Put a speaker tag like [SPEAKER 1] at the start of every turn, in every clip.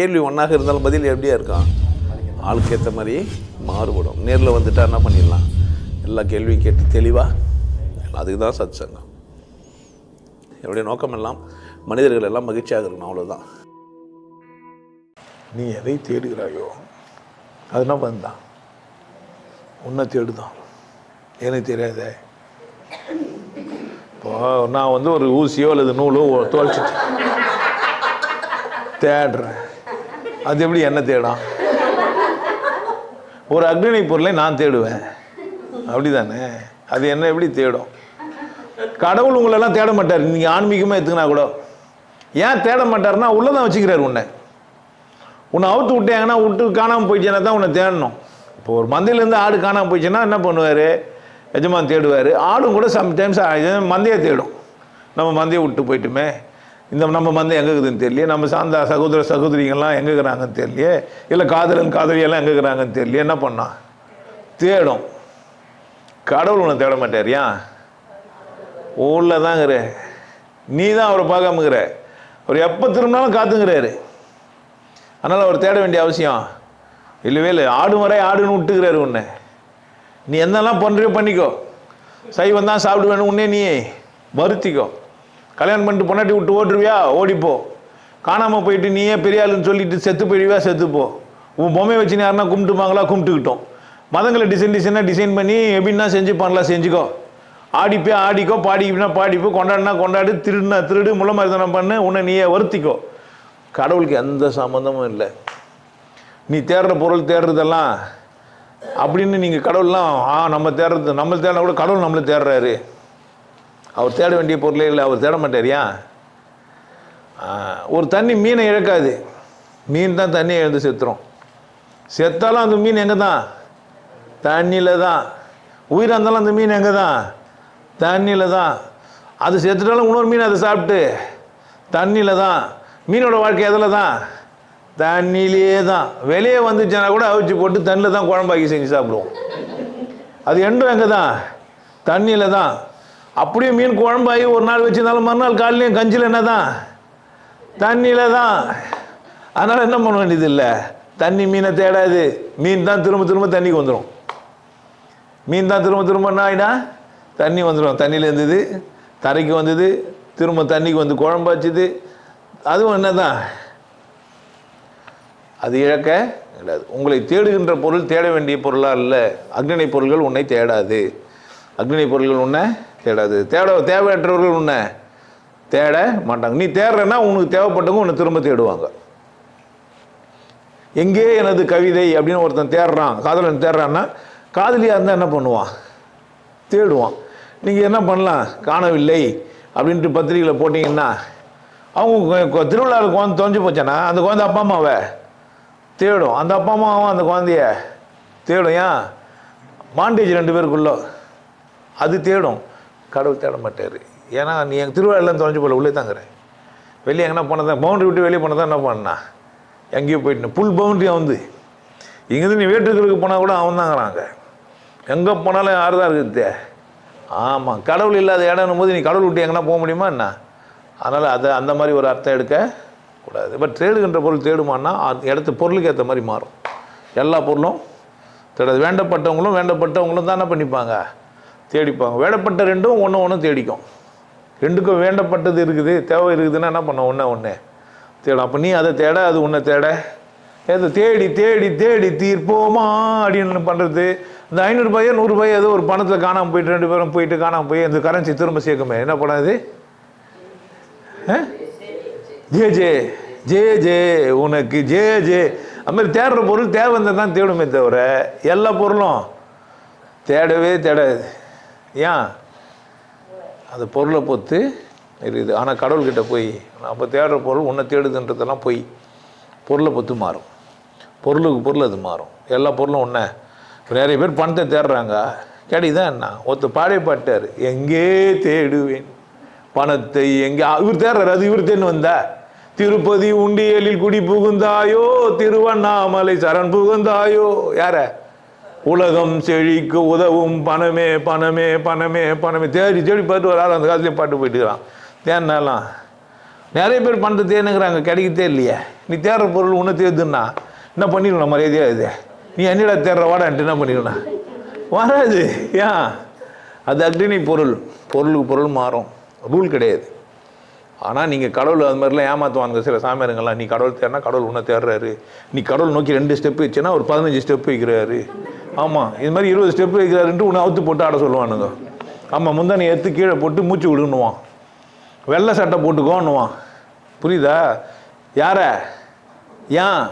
[SPEAKER 1] கேள்வி ஒன்றாக இருந்தாலும் பதில் எப்படியா இருக்கான் ஆளுக்கு ஏற்ற மாதிரி மாறுபடும். நேரில் வந்துட்டா என்ன பண்ணிடலாம்? எல்லா கேள்வியும் கேட்டு தெளிவாக அதுக்கு தான் சத் சங்கம் என்னுடைய நோக்கம் எல்லாம் மனிதர்கள் எல்லாம் மகிழ்ச்சியாக இருக்கணும் அவ்வளோதான்
[SPEAKER 2] நீ எதை தேடுகிறாயோ அது என்ன பண்ணான் உன்னை தேடுதான். எனக்கு தெரியாதே? இப்போ நான் வந்து ஒரு ஊசியோ அல்லது நூலோ தோல்ச்சிட்டேன் தேடுறேன். அது எப்படி என்ன தேடும் ஒரு அக்னி பொருளை நான் தேடுவேன். அப்படிதானே? அது என்ன எப்படி தேடும்? கடவுள் உங்களெல்லாம் தேட மாட்டார். நீங்கள் ஆன்மீகமாக எடுத்துக்கினா கூட. ஏன் தேட மாட்டாருன்னா உள்ளே தான் வச்சுக்கிறாரு உன்னை. உன்னை அவுத்து விட்டாங்கன்னா விட்டு காணாமல் போயிடுச்சுன்னா தான் உன்னை தேடணும். இப்போ ஒரு மந்தையிலேருந்து ஆடு காணாமல் போயிடுச்சுன்னா என்ன பண்ணுவார்? எஜமான் தேடுவார். ஆடும் கூட சம்டைம்ஸ் மந்தையை தேடும். நம்ம மந்தையை விட்டு போயிட்டுமே. இந்த நம்ம மந்தை எங்கே இருக்குதுன்னு தெரியலையே. நம்ம சார்ந்த சகோதர சகோதரிகள்லாம் எங்கே இருக்கிறாங்கன்னு தெரியலையே. இல்லை காதலன் காதலியெல்லாம் எங்கே இருக்கிறாங்கன்னு தெரியல என்ன பண்ணான் தேடும். கடவுள் உன்னை தேட மாட்டார் ஏன் ஊரில் தாங்கிற நீ தான் அவரை பார்க்காமங்கிற. அவர் எப்போ திரும்பினாலும் காத்துங்கிறாரு. அதனால் அவர் தேட வேண்டிய அவசியம். இல்லவே இல்லை. ஆடு வரை ஆடுன்னு விட்டுக்கிறாரு உன்னை. நீ என்னெல்லாம் பண்ணுறியோ பண்ணிக்கோ. சைவம் தான் சாப்பிடுவேன்னு உன்னே நீ வருத்திக்கோ கல்யாணம் பண்ணிட்டு பொண்டாட்டி விட்டு ஓட்டுருவியா? ஓடிப்போ காணாமல் போயிட்டு நீயே பெரிய ஆளுன்னு சொல்லிட்டு செத்து போயிடுவியா? செத்துப்போ உன் பொம்மையை வச்சு யாருன்னா கும்பிட்டுப்பாங்களா கும்பிட்டுக்கிட்டோம். மதங்களை டிசைன் டிசைனாக டிசைன் பண்ணி எப்படின்னா செஞ்சு பண்ணலாம் செஞ்சுக்கோ. ஆடிப்பே ஆடிக்கோ பாடிப்பினா பாடிப்போ கொண்டாடினா கொண்டாடு திருடுனா திருடு முள்ள மருதனம் பண்ணு உன்னை நீயே வருத்திக்கோ. கடவுளுக்கு எந்த சம்மந்தமும் இல்லை. நீ தேடுற பொருள் தேடுறதெல்லாம் அப்படின்னு நீங்கள் கடவுள்லாம் ஆ நம்ம தேடுறது நம்மளை தேடினா கூட கடவுள் நம்மளை தேடுறாரு. அவர் தேட வேண்டிய பொருளே இல்லை அவர் தேட மாட்டாரியா? ஒரு தண்ணி மீனை இழக்காது. மீன் தான் தண்ணியை எழுந்து செத்துரும். செத்தாலும் அந்த மீன் எங்கே தான்? தண்ணியில் தான். உயிராக இருந்தாலும் அந்த மீன் எங்கே தான்? தண்ணியில் தான். அது செத்துட்டாலும் இன்னொரு மீன் அதை சாப்பிட்டு தண்ணியில் தான். மீனோட வாழ்க்கை எதில் தான்? தண்ணியிலே தான். வெளியே வந்துச்சுன்னா கூட அவிச்சு போட்டு தண்ணியில் தான் குழம்பாக்கி செஞ்சு சாப்பிடுவோம். அது எண்டும் எங்கே தான்? தண்ணியில் தான். அப்படியே மீன் குழம்பாகி ஒரு நாள் வச்சிருந்தாலும் மறுநாள் காலையிலையும் கஞ்சில் என்ன தான் தண்ணியில் தான். அதனால் என்ன பண்ண வேண்டியது இல்லை? தண்ணி மீனை தேடாது. மீன் தான் திரும்ப திரும்ப தண்ணிக்கு வந்துடும் மீன் தான் திரும்ப திரும்ப என்ன ஆகிடா தண்ணி வந்துடும் தண்ணியில் இருந்தது தரைக்கு வந்தது திரும்ப தண்ணிக்கு வந்து குழம்பாச்சுது அதுவும் என்ன தான் அது இழக்க கிடையாது உங்களை தேடுகின்ற பொருள் தேட வேண்டிய பொருளாக இல்லை. அக்னி பொருள்கள் உன்னை தேடாது. அக்னி பொருள்கள் உன்னை தேடாது. தேட தேவையற்றவர்கள் உன்னை தேட மாட்டாங்க. நீ தேடுறன்னா உனக்கு தேவைப்பட்டவங்க உன்னை திரும்ப தேடுவாங்க. எங்கே எனது கவிதை அப்படின்னு ஒருத்தன் தேடுறான் காதலன் தேடுறான்னா காதலியாக இருந்தால் என்ன பண்ணுவான்? தேடுவான். நீங்கள் என்ன பண்ணலாம்? காணவில்லை அப்படின்ட்டு பத்திரிகையில் போட்டிங்கன்னா அவங்க திருவிழாவில் குழந்தை தொலைஞ்சு போச்சானா அந்த குழந்தை அப்பா அம்மாவை தேடும். அந்த அப்பா அம்மாவும் அந்த குழந்தைய தேடும். ஏன்? மாண்டேஜ் ரெண்டு பேருக்குள்ள. அது தேடும். கடவுள் தேட மாட்டார். ஏன்னா நீ எங்கள் திருவிழாவில் தொலைஞ்சு போல உள்ளே தாங்கிறேன் வெளியே எங்கன்னா போனதான் பவுண்டரி விட்டு வெளியே போனதான் என்ன பண்ணா? எங்கேயோ போயிட்டு புல் பவுண்டரியாக வந்து. இங்கேருந்து நீ வேற்றுக்கிறதுக்கு போனால் கூட அவன் தாங்கிறாங்க எங்கே போனாலும் யார் தான் இருக்குது ஆமாம் கடவுள் இல்லாத இடம்னும் போது நீ கடவுள் விட்டு எங்கன்னா போக முடியுமா என்ன? அதனால் அதை அந்த மாதிரி ஒரு அர்த்தம் எடுக்க கூடாது. பட் தேடுகின்ற பொருள் தேடுமான்னா அந்த இடத்து பொருளுக்கு ஏற்ற மாதிரி மாறும். எல்லா பொருளும் தேடாது. வேண்டப்பட்டவங்களும் வேண்டப்பட்டவங்களும் தான் என்ன பண்ணிப்பாங்க. தேடிப்பாங்க. வேடப்பட்ட ரெண்டும் ஒன்று ஒன்று தேடிக்கும். ரெண்டுக்கும் வேண்டப்பட்டது இருக்குது தேவை இருக்குதுன்னா என்ன பண்ண ஒன்று ஒன்று தேடும். அப்போ நீ அதை தேட அது உன்னை தேட. ஏதோ தேடி தேடி தேடி தீர்ப்போமா அப்படின்னு பண்ணுறது இந்த ஐநூறுபாயோ நூறுரூபாயோ ஏதோ ஒரு பணத்தில் காணாமல் போயிட்டு ரெண்டு பேரும் போயிட்டு காணாமல் போய் இந்த கரன்சி திரும்ப சேர்க்குமே. என்ன பண்ணாது ஆ? ஜே ஜே ஜே ஜே உனக்கு ஜே ஜே. அது மாதிரி தேடுற பொருள் தேவை தான் தேடுமே தவிர எல்லா பொருளும் தேடவே தேடாது. ஏன்? அது பொருளை பொறுத்து இருக்குது ஆனால் கடவுள்கிட்ட போய் அப்போ தேடுற பொருள் உன்னை தேடுதுன்றதெல்லாம் போய் பொருளை பொறுத்து மாறும். பொருளுக்கு பொருள் அது மாறும். எல்லா பொருளும் ஒன்று நிறைய பேர் பணத்தை தேடுறாங்க. கேட்டிதான் என்ன? ஒருத்தர் பாடே பாட்டார். எங்கே தேடுவேன் பணத்தை? எங்கே? இவர் தேடுறாரு. அது இவர் தேன்னு வந்தா? திருப்பதி உண்டியலில் குடி புகுந்தாயோ? திருவண்ணாமலை சரண் புகுந்தாயோ? யாரை? உலகம் செழிக்கு உதவும் பணமே பணமே பணமே பணமே. தேடி தேடி பாட்டு ஒரு ஆள் அந்த காலத்துலேயும் பாட்டு போயிட்டுக்கிறான் தேனாலாம் நிறைய பேர் பணத்தை தேனுங்கிறாங்க கிடைக்கத்தே இல்லையே. நீ தேடுற பொருள் ஒன்று தேடுதுன்னா என்ன பண்ணிடணும் மரியாதையாக இது? நீ என்னடா தேடுற வாடான்ட்டு என்ன பண்ணிடணும் வராது. ஏன்? அது அக்னி பொருள். பொருளுக்கு பொருள் மாறும். ரூல் கிடையாது. ஆனால் நீங்கள் கடவுள் அது மாதிரிலாம் ஏமாற்றுவானுங்க சில சாமியாருங்கள்லாம் நீ கடவுள் தேடினா கடவுள் உன்னை தேடுறாரு. நீ கடவுள் நோக்கி ரெண்டு ஸ்டெப் வச்சுன்னா ஒரு பதினஞ்சு ஸ்டெப் வைக்கிறாரு. ஆமாம் இது மாதிரி இருபது ஸ்டெப் வைக்கிறாருன்ட்டு உன்னை அவுத்து போட்டு ஆட சொல்லுவானுங்க. ஆமாம் முந்தானி எடுத்து கீழே போட்டு மூச்சு விடுன்னுவான். வெள்ளை சட்டை போட்டுக்கோன்னுவான். புரியுதா? யார? ஏன்?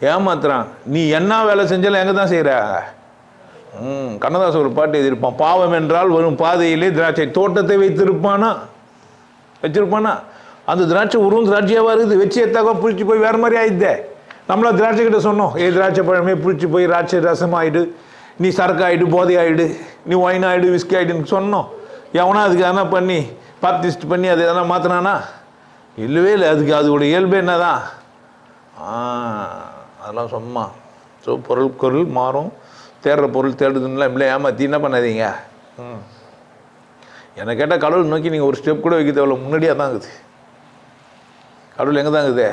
[SPEAKER 2] ஏமாத்துறான். நீ என்ன வேலை செஞ்சாலும் எங்கே தான் செய்கிற ம் கண்ணதாசன் ஒரு பாட்டு எழுதியிருப்பான். பாவம் என்றால் வரும் பாதையிலே திராட்சை தோட்டத்தை வைத்திருப்பானா? வச்சிருப்பானா? அந்த திராட்சை உருவம் திராட்சையாக வருது. வச்சு எத்தாக்கா பிடிச்சி போய் வேறு மாதிரி ஆயிடுதே. நம்மளா திராட்சை கிட்ட சொன்னோம் ஏ திராட்சை பழமே பிடிச்சி போய் திராட்சை ரசம் ஆகிடு நீ சரக்கு ஆகிடு போதை ஆகிடு நீ ஒயின் ஆகிடு விஸ்கி ஆகிடுன்னு சொன்னோம். எவனா அதுக்கு எதனா பண்ணி பார்த்திஸ்ட் பண்ணி அது எதனா மாற்றினானா இல்லவே இல்லை அதுக்கு அதோட இயல்பு என்ன தான் அதெல்லாம் சும்மா. ஸோ பொருள் பொருள் மாறும். தேடுற பொருள் தேடுதுன்னா இல்லை ஏமாற்றி என்ன பண்ணாதீங்க? ம். என்னை கேட்டால் கடவுள் நோக்கி நீங்கள் ஒரு ஸ்டெப் கூட வைக்க தேவையில்ல முன்னாடியாக தான் இருக்குது கடவுள் எங்கே தான் இருக்குது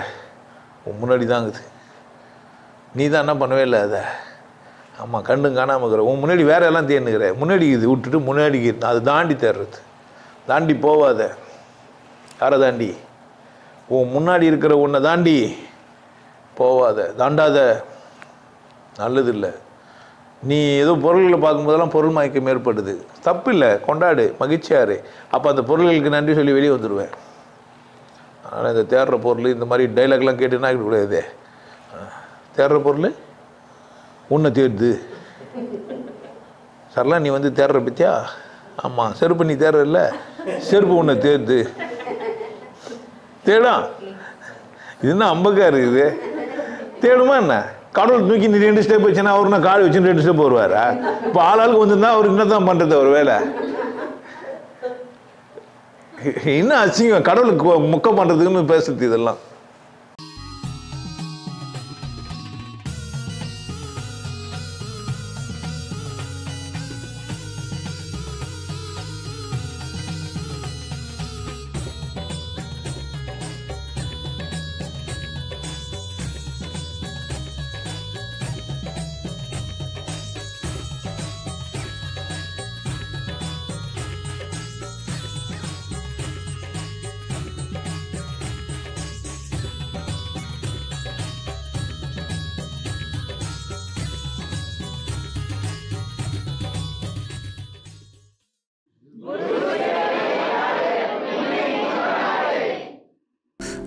[SPEAKER 2] முன்னாடி தான் இருக்குது நீ தான் என்ன பண்ணவே இல்லை அதை? ஆமாம் கண்ணும் காணாமல் இருக்கிற உன் முன்னாடி வேற எல்லாம் தேர்னுக்கிற முன்னாடி இது விட்டுட்டு முன்னாடி இருக்குது. அது தாண்டி தேடுறது தாண்டி போவாத. யாரை தாண்டி? உன் முன்னாடி இருக்கிற உன்னை தாண்டி போவாத. தாண்டாத. நல்லதில்லை. நீ ஏதோ பொருள்களை பார்க்கும்போதெல்லாம் பொருள் மயக்கம் ஏற்படுது. தப்பு இல்லை கொண்டாடு மகிழ்ச்சியாரு அப்போ அந்த பொருள்களுக்கு நன்றி சொல்லி வெளியே வந்துடுவேன். ஆனால் இந்த தேடுற பொருள் இந்த மாதிரி டைலாக்லாம் கேட்டுன்னா கூடாது தேடுற பொருள்? உன்னை தேடுது. சரலாம் நீ வந்து தேடுற பத்தியா? ஆமாம் செருப்பு நீ தேடுறல்ல. செருப்பு உன்னை தேடுது. தேடும் இது என்ன அம்பக்காரு இருக்குது தேடுமா என்ன? கடவுள் தூக்கி நீ ரெண்டு ஸ்டெப் வச்சுன்னா அவர் நான் கால் வச்சு ரெண்டு ஸ்டெப் வருவாரா? இப்போ ஆளாளுக்கு வந்திருந்தா அவர் என்ன தான் பண்ணுறது ஒரு வேலை? என்ன அசிங்கம்? கடவுளுக்கு முக்கம் பண்ணுறதுக்குன்னு பேசுறது இதெல்லாம்.